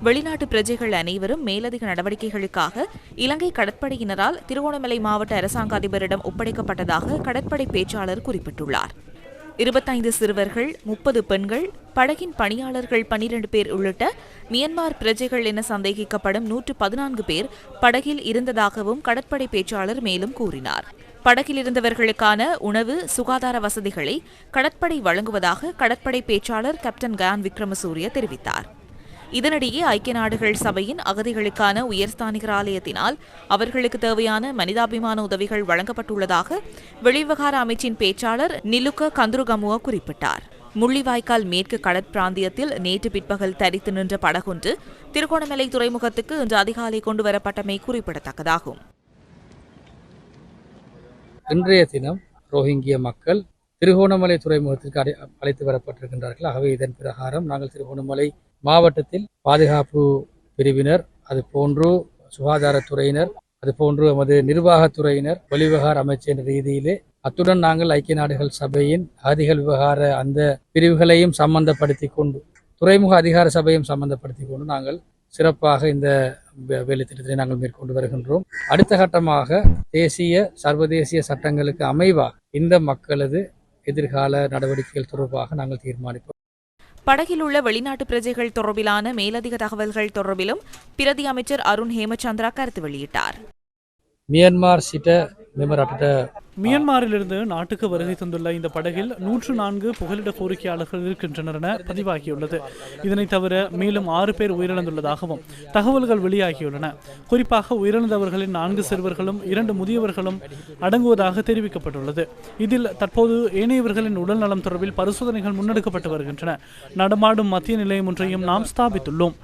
வெளிநாட்டு பிரஜைகள் அனைவரும் மேலதிக நடவடிக்கைகளுக்காக இலங்கை கடற்படையினரால் திருகோணமலை மாவட்ட அரசாங்க அதிபரிடம் ஒப்படைக்கப்பட்டதாக கடற்படை பேச்சாளர் குறிப்பிட்டுள்ளார். இருபத்தைந்து சிறுவர்கள் முப்பது பெண்கள் படகின் பணியாளர்கள் பனிரெண்டு பேர் உள்ளிட்ட மியன்மார் பிரஜைகள் என சந்தேகிக்கப்படும் நூற்று பதினான்கு பேர் படகில் இருந்ததாகவும் கடற்படை பேச்சாளர் மேலும் கூறினார். படகில் இருந்தவர்களுக்கான உணவு சுகாதார வசதிகளை கடற்படை வழங்குவதாக கடற்படை பேச்சாளர் கேப்டன் கயான் விக்ரமசூரிய தெரிவித்தார். இதனிடையே ஐக்கிய நாடுகள் சபையின் அகதிகளுக்கான உயர்ஸ்தானிகர் ஆலயத்தினால் அவர்களுக்கு தேவையான மனிதாபிமான உதவிகள் வழங்கப்பட்டுள்ளதாக வெளிவிவகார அமைச்சின் பேச்சாளர் நிலுக்க கந்துருகமுவ குறிப்பிட்டார். முள்ளிவாய்க்கால் மேற்கு கடற்பிராந்தியத்தில் நேற்று பிற்பகல் தரித்து நின்ற படகொன்று திருகோணமலை துறைமுகத்துக்கு இன்று அதிகாலை கொண்டுவரப்பட்டமை குறிப்பிடத்தக்கதாகும். இன்றைய தினம் ரோஹிங்கிய மக்கள் திருகோணமலை துறைமுகத்திற்கு அழைத்து வரப்பட்டிருக்கின்றார்கள். ஆகவே இதன் பிரகாரம் நாங்கள் திருகோணமலை மாவட்டத்தில் பாதுகாப்பு பிரிவினர் அது போன்று சுகாதாரத்துறையினர் அது போன்று எமது நிர்வாகத்துறையினர் வெளிவிவகார அமைச்சின் ரீதியிலே அத்துடன் நாங்கள் ஐக்கிய நாடுகள் சபையின் அதிகள் விவகார அந்த பிரிவுகளையும் சம்பந்தப்படுத்தி கொண்டு துறைமுக அதிகார சபையும் சம்பந்தப்படுத்தி கொண்டு நாங்கள் சிறப்பாக இந்த வே- நாங்கள் மேற்கொண்டு வருகின்றோம். அடுத்த கட்டமாக தேசிய சர்வதேசிய சட்டங்களுக்கு அமைவாக இந்த மக்களது எதிர்கால நடவடிக்கைகள் தொடர்பாக நாங்கள் தீர்மானிப்போம். படகில் உள்ள வெளிநாட்டு பிரஜைகள் தொடர்பிலான மேலதிக தகவல்கள் தொடர்பிலும் பிரதி அமைச்சர் அருண் ஹேமச்சந்திரா கருத்து வெளியிட்டார். மியான்மார் சிட்ட மெமராட்ட மியன்மாரிலிருந்து நாட்டுக்கு வருகை தந்துள்ள இந்த படகில் நூற்று நான்கு புகலிட கோரிக்கையாளர்கள் இருக்கின்றனர் என பதிவாகியுள்ளது. இதனைத் தவிர மேலும் ஆறு பேர் உயிரிழந்துள்ளதாகவும் தகவல்கள் வெளியாகியுள்ளன. குறிப்பாக உயிரிழந்தவர்களின் நான்கு சிறுவர்களும் இரண்டு முதியவர்களும் அடங்குவதாக தெரிவிக்கப்பட்டுள்ளது. இதில் தற்போது ஏனையவர்களின் உடல்நலம் தொடர்பில் பரிசோதனைகள் முன்னெடுக்கப்பட்டு வருகின்றன. நடமாடும் மத்திய நிலையம் ஒன்றையும் நாம் ஸ்தாபித்துள்ளோம்.